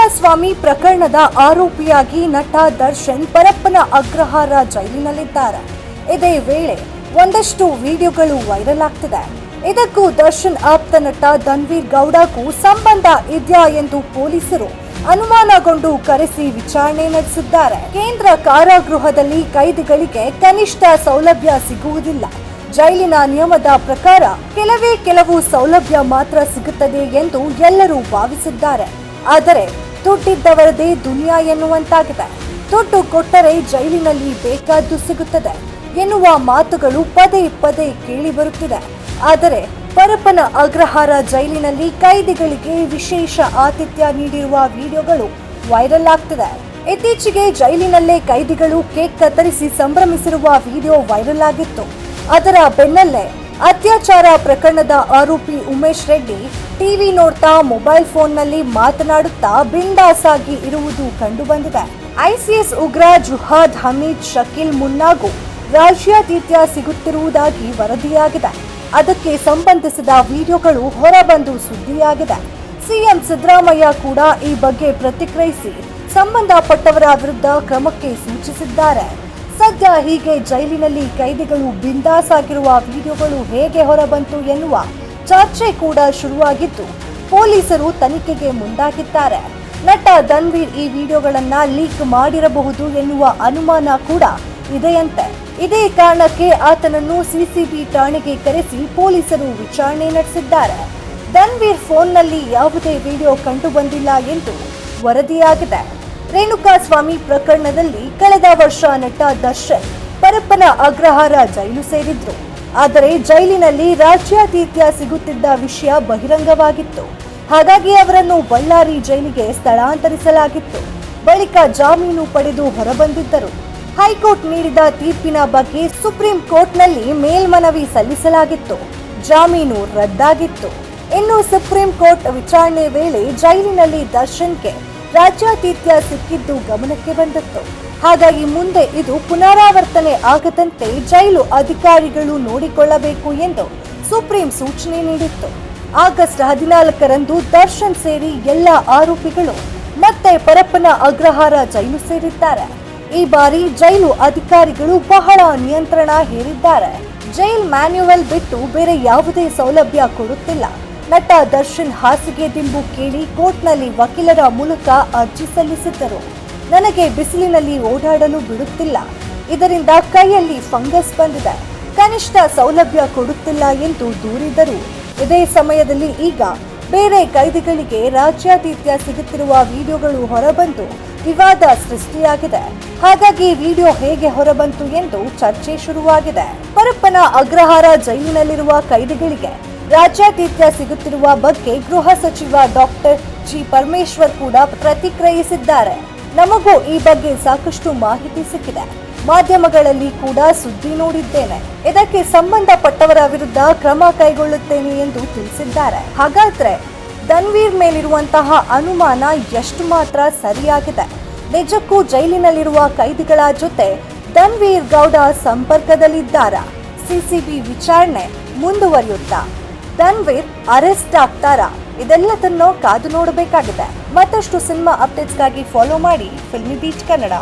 ರೇಣುಕಾಸ್ವಾಮಿ ಪ್ರಕರಣದ ಆರೋಪಿಯಾಗಿ ನಟ ದರ್ಶನ್ ಪರಪ್ಪನ ಅಗ್ರಹಾರ ಜೈಲಿನಲ್ಲಿದ್ದಾರೆ. ಇದೇ ವೇಳೆ ಒಂದಷ್ಟು ವಿಡಿಯೋಗಳು ವೈರಲ್ ಆಗ್ತಿದೆ. ಇದಕ್ಕೂ ದರ್ಶನ್ ಆಪ್ತ ನಟ ಧನ್ವೀರ್ ಗೌಡಕ್ಕೂ ಸಂಬಂಧ ಇದೆಯಾ ಎಂದು ಪೊಲೀಸರು ಅನುಮಾನಗೊಂಡು ಕರೆಸಿ ವಿಚಾರಣೆ ನಡೆಸಿದ್ದಾರೆ. ಕೇಂದ್ರ ಕಾರಾಗೃಹದಲ್ಲಿ ಕೈದಿಗಳಿಗೆ ಕನಿಷ್ಠ ಸೌಲಭ್ಯ ಸಿಗುವುದಿಲ್ಲ. ಜೈಲಿನ ನಿಯಮದ ಪ್ರಕಾರ ಕೆಲವೇ ಕೆಲವು ಸೌಲಭ್ಯ ಮಾತ್ರ ಸಿಗುತ್ತದೆ ಎಂದು ಎಲ್ಲರೂ ಭಾವಿಸಿದ್ದಾರೆ. ಆದರೆ ದುಡ್ಡಿದ್ದವರದೇ ದುನಿಯಾ ಎನ್ನುವಂತಾಗಿದೆ. ದುಡ್ಡು ಕೊಟ್ಟರೆ ಜೈಲಿನಲ್ಲಿ ಬೇಕಾದ್ದು ಸಿಗುತ್ತದೆ ಎನ್ನುವ ಮಾತುಗಳು ಪದೇ ಪದೇ ಕೇಳಿ ಬರುತ್ತಿದೆ. ಆದರೆ ಪರಪ್ಪನ ಅಗ್ರಹಾರ ಜೈಲಿನಲ್ಲಿ ಕೈದಿಗಳಿಗೆ ವಿಶೇಷ ಆತಿಥ್ಯ ನೀಡಿರುವ ವಿಡಿಯೋಗಳು ವೈರಲ್ ಆಗ್ತಿದೆ. ಇತ್ತೀಚೆಗೆ ಜೈಲಿನಲ್ಲೇ ಕೈದಿಗಳು ಕೇಕ್ ಕತ್ತರಿಸಿ ಸಂಭ್ರಮಿಸಿರುವ ವಿಡಿಯೋ ವೈರಲ್ ಆಗಿತ್ತು. ಅದರ ಬೆನ್ನಲ್ಲೇ ಅತ್ಯಾಚಾರ ಪ್ರಕರಣದ ಆರೋಪಿ ಉಮೇಶ್ ರೆಡ್ಡಿ ಟಿವಿ ನೋಡ್ತಾ ಮೊಬೈಲ್ ಫೋನ್ನಲ್ಲಿ ಮಾತನಾಡುತ್ತಾ ಬಿಂದಾಸ್ ಆಗಿ ಇರುವುದು ಕಂಡುಬಂದಿದೆ. ಐಸಿಎಸ್ ಉಗ್ರ ಜುಹಾದ್ ಹಮೀದ್, ಶಕೀಲ್ ಮುನ್ನಾಗು ರಾಜ್ಯಾತಿಥ್ಯ ಸಿಗುತ್ತಿರುವುದಾಗಿ ವರದಿಯಾಗಿದೆ. ಅದಕ್ಕೆ ಸಂಬಂಧಿಸಿದ ವಿಡಿಯೋಗಳು ಹೊರಬಂದು ಸುದ್ದಿಯಾಗಿದೆ. ಸಿಎಂ ಸಿದ್ದರಾಮಯ್ಯ ಕೂಡ ಈ ಬಗ್ಗೆ ಪ್ರತಿಕ್ರಿಯಿಸಿ ಸಂಬಂಧಪಟ್ಟವರ ವಿರುದ್ಧ ಕ್ರಮಕ್ಕೆ ಸೂಚಿಸಿದ್ದಾರೆ. ಸದ್ಯ ಹೀಗೆ ಜೈಲಿನಲ್ಲಿ ಕೈದಿಗಳು ಬಿಂದಾಸಾಗಿರುವ ವಿಡಿಯೋಗಳು ಹೇಗೆ ಹೊರಬಂತು ಎನ್ನುವ ಚರ್ಚೆ ಕೂಡ ಶುರುವಾಗಿದ್ದು, ಪೊಲೀಸರು ತನಿಖೆಗೆ ಮುಂದಾಗಿದ್ದಾರೆ. ನಟ ಧನ್ವೀರ್ ಈ ವಿಡಿಯೋಗಳನ್ನ ಲೀಕ್ ಮಾಡಿರಬಹುದು ಎನ್ನುವ ಅನುಮಾನ ಕೂಡ ಇದೆಯಂತೆ. ಇದೇ ಕಾರಣಕ್ಕೆ ಆತನನ್ನು ಸಿಸಿಬಿ ಠಾಣೆಗೆ ಕರೆಸಿ ಪೊಲೀಸರು ವಿಚಾರಣೆ ನಡೆಸಿದ್ದಾರೆ. ಧನ್ವೀರ್ ಫೋನ್ನಲ್ಲಿ ಯಾವುದೇ ವಿಡಿಯೋ ಕಂಡುಬಂದಿಲ್ಲ ಎಂದು ವರದಿಯಾಗಿದೆ. ರೇಣುಕಾಸ್ವಾಮಿ ಪ್ರಕರಣದಲ್ಲಿ ಕಳೆದ ವರ್ಷ ನಟ ದರ್ಶನ್ ಪರಪ್ಪನ ಅಗ್ರಹಾರ ಜೈಲು ಸೇರಿದ್ರು. ಆದರೆ ಜೈಲಿನಲ್ಲಿ ರಾಜ್ಯಾತಿಥ್ಯ ಸಿಗುತ್ತಿದ್ದ ವಿಷಯ ಬಹಿರಂಗವಾಗಿತ್ತು. ಹಾಗಾಗಿ ಅವರನ್ನು ಬಳ್ಳಾರಿ ಜೈಲಿಗೆ ಸ್ಥಳಾಂತರಿಸಲಾಗಿತ್ತು. ಬಳಿಕ ಜಾಮೀನು ಪಡೆದು ಹೊರಬಂದಿದ್ದರು. ಹೈಕೋರ್ಟ್ ನೀಡಿದ ತೀರ್ಪಿನ ಬಗ್ಗೆ ಸುಪ್ರೀಂ ಕೋರ್ಟ್ನಲ್ಲಿ ಮೇಲ್ಮನವಿ ಸಲ್ಲಿಸಲಾಗಿತ್ತು. ಜಾಮೀನು ರದ್ದಾಗಿತ್ತು. ಇನ್ನು ಸುಪ್ರೀಂ ಕೋರ್ಟ್ ವಿಚಾರಣೆ ವೇಳೆ ಜೈಲಿನಲ್ಲಿ ದರ್ಶನ್ಗೆ ರಾಜ್ಯಾತಿಥ್ಯ ಸಿಕ್ಕಿದ್ದು ಗಮನಕ್ಕೆ ಬಂದಿತ್ತು ಹಾಗಾಗಿ ಮುಂದೆ ಇದು ಪುನರಾವರ್ತನೆ ಆಗದಂತೆ ಜೈಲು ಅಧಿಕಾರಿಗಳು ನೋಡಿಕೊಳ್ಳಬೇಕು ಎಂದು ಸುಪ್ರೀಂ ಸೂಚನೆ ನೀಡಿತ್ತು. ಆಗಸ್ಟ್ ಹದಿನಾಲ್ಕರಂದು ದರ್ಶನ್ ಸೇರಿ ಎಲ್ಲ ಆರೋಪಿಗಳು ಮತ್ತೆ ಪರಪ್ಪನ ಅಗ್ರಹಾರ ಜೈಲು ಸೇರಿದ್ದಾರೆ. ಈ ಬಾರಿ ಜೈಲು ಅಧಿಕಾರಿಗಳು ಬಹಳ ನಿಯಂತ್ರಣ ಹೇರಿದ್ದಾರೆ. ಜೈಲ್ ಮ್ಯಾನ್ಯುವಲ್ ಬಿಟ್ಟು ಬೇರೆ ಯಾವುದೇ ಸೌಲಭ್ಯ ಕೊಡುತ್ತಿಲ್ಲ. ನಟ ದರ್ಶನ್ ಹಾಸಿಗೆ ದಿಂಬು ಕೇಳಿ ಕೋರ್ಟ್ನಲ್ಲಿ ವಕೀಲರ ಮೂಲಕ ಅರ್ಜಿ ಸಲ್ಲಿಸಿದ್ದರು. ನನಗೆ ಬಿಸಿಲಿನಲ್ಲಿ ಓಡಾಡಲು ಬಿಡುತ್ತಿಲ್ಲ. ಇದರಿಂದ ಕೈಯಲ್ಲಿ ಫಂಗಸ್ ಬಂದಿದೆ. ಕನಿಷ್ಠ ಸೌಲಭ್ಯ ಕೊಡುತ್ತಿಲ್ಲ ಎಂದು ದೂರಿದರು. ಇದೇ ಸಮಯದಲ್ಲಿ ಈಗ ಬೇರೆ ಕೈದಿಗಳಿಗೆ ರಾಜ್ಯಾತಿಥ್ಯ ಸಿಗುತ್ತಿರುವ ವಿಡಿಯೋಗಳು ಹೊರಬಂದು ವಿವಾದ ಸೃಷ್ಟಿಯಾಗಿದೆ. ಹಾಗಾಗಿ ವಿಡಿಯೋ ಹೇಗೆ ಹೊರಬಂತು ಎಂದು ಚರ್ಚೆ ಶುರುವಾಗಿದೆ. ಪರಪ್ಪನ ಅಗ್ರಹಾರ ಜೈಲಿನಲ್ಲಿರುವ ಕೈದಿಗಳಿಗೆ ರಾಜ್ಯಾತಿಥ್ಯ ಸಿಗುತ್ತಿರುವ ಬಗ್ಗೆ ಗೃಹ ಸಚಿವ ಡಾಕ್ಟರ್ ಜಿ ಪರಮೇಶ್ವರ್ ಕೂಡ ಪ್ರತಿಕ್ರಿಯಿಸಿದ್ದಾರೆ. ನಮಗೂ ಈ ಬಗ್ಗೆ ಸಾಕಷ್ಟು ಮಾಹಿತಿ ಸಿಕ್ಕಿದೆ. ಮಾಧ್ಯಮಗಳಲ್ಲಿ ಕೂಡ ಸುದ್ದಿ ನೋಡಿದ್ದೇನೆ. ಇದಕ್ಕೆ ಸಂಬಂಧಪಟ್ಟವರ ವಿರುದ್ಧ ಕ್ರಮ ಕೈಗೊಳ್ಳುತ್ತೇನೆ ಎಂದು ತಿಳಿಸಿದ್ದಾರೆ. ಹಾಗಾದ್ರೆ ಧನ್ವೀರ್ ಮೇಲಿರುವಂತಹ ಅನುಮಾನ ಎಷ್ಟು ಮಾತ್ರ ಸರಿಯಾಗಿದೆ. ನಿಜಕ್ಕೂ ಜೈಲಿನಲ್ಲಿರುವ ಕೈದಿಗಳ ಜೊತೆ ಧನ್ವೀರ್ ಗೌಡ ಸಂಪರ್ಕದಲ್ಲಿದ್ದಾರಾ? ಸಿಸಿಬಿ ವಿಚಾರಣೆ ಮುಂದುವರಿಯುತ್ತಾ? ಧನ್ವೀರ್ ಅರೆಸ್ಟ್ ಆಗ್ತಾರಾ? ಇದೆಲ್ಲದನ್ನು ಕಾದು ನೋಡಬೇಕಾಗಿದೆ. ಮತ್ತಷ್ಟು ಸಿನಿಮಾ ಅಪ್ಡೇಟ್ಸ್ಗಾಗಿ ಫಾಲೋ ಮಾಡಿ ಫಿಲ್ಮಿ ಬೀಚ್ ಕನ್ನಡ